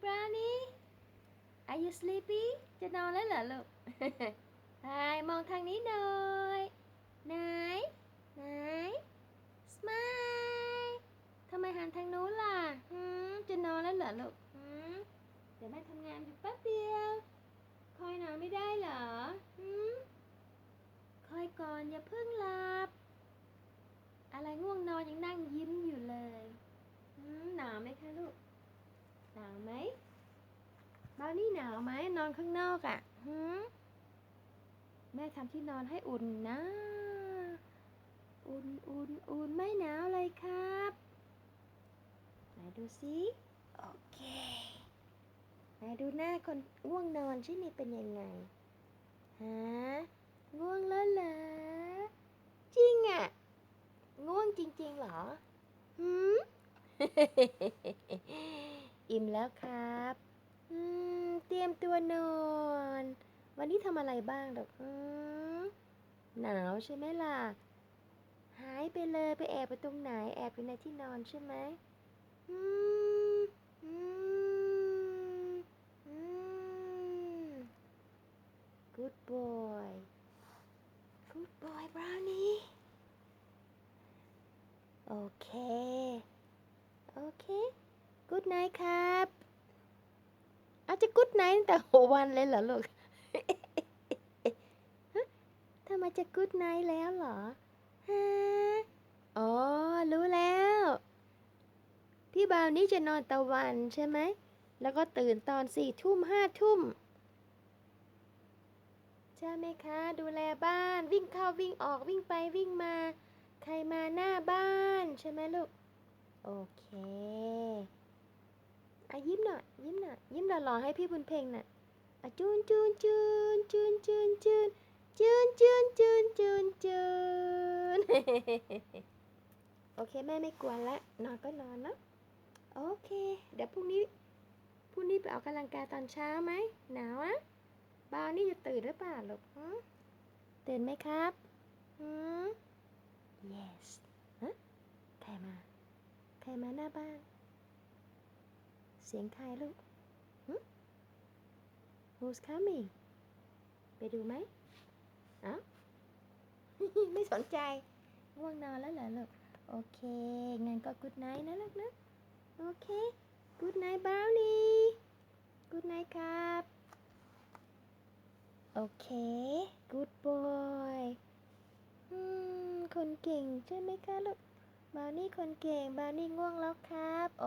Brownie. Are you sleepy? Cho nó lấy lại luôn. Hai mong thằng ní nồi Này Này Smile. Thôi mày hành thằng núi là ừ, Cho nó lấy lại luôn. Ừ. Để mày thăm ngàn giúp bắt tiêu. Khôi nào mới đây lỡ? Ừ. Khôi còn nhập hương lập À lại nguồn nồi những đang ยิ้มอยู่เลย หนาไหมคะลูก หนาวไหมบ้านนี่หนาวไหมนอนข้างนอกอะ่ะหืมแม่ทำที่นอนให้อุ่นนะ อุ่นอุ่นอุ่นไม่หนาวเลยครับไหนดูสิโอเคไหนดูหน้าคนง่วงนอนที่นี่เป็นยังไงฮะง่วงแล้วเหรอจริงอะ่ะ ง่วงจริงๆเหรอหืม อิ่มแล้วครับ อืม เตรียมตัวนอน วันนี้ทำอะไรบ้างดอกอืมหนาวใช่ไหมล่ะ หายไปเลยไปแอบไปตรงไหน แอบอยู่ในที่นอนใช่ไหมอืม อืม อืม good boy good boy brownie โอเค โอเค good night ครับอาจจะ good night ตั้งแต่หัววันเลยเหรอลูกฮะทำไมจะ good night แล้วเหรอฮะอ๋อ รู้แล้ว พี่บาวนี่จะนอนตะวันใช่ไหม แล้วก็ตื่นตอนสี่ทุ่มห้าทุ่มใช่ไหมคะ ดูแลบ้านวิ่งเข้าวิ่งออกวิ่งไปวิ่งมา ใครมาหน้าบ้านใช่ไหมลูก โอเค อะยิ้มหน่อยยิ้มหน่อยยิ้มหล่อๆให้พี่บุญเพ่งน่ะอะจูนจูนจูนจูนจูนจูนจูนจูนจูนจูนจูนโอเคแม่ไม่กวนละนอนก็นอนเนาะโอเค เดี๋ยวพรุ่งนี้พรุ่งนี้ไปออกกำลังกายตอนเช้าไหมหนาวอะบาวนี่จะตื่นหรือเปล่าลูกหือตื่นไหมครับหืม yes ฮะใครมาใครมาหน้าบ้าน เสียงใครลูกหึ who's coming ไปดูไหมอ้าไม่สนใจ ง่วงนอนแล้วเหรอลูก โอเคงั้นก็ good night นะลูกนะ โอเค good night brownie good night ครับ โอเค good boy อืม คนเก่งใช่ไหมคะลูกบาวนี่คนเก่งบาวนี่ง่วงแล้วครับ โอ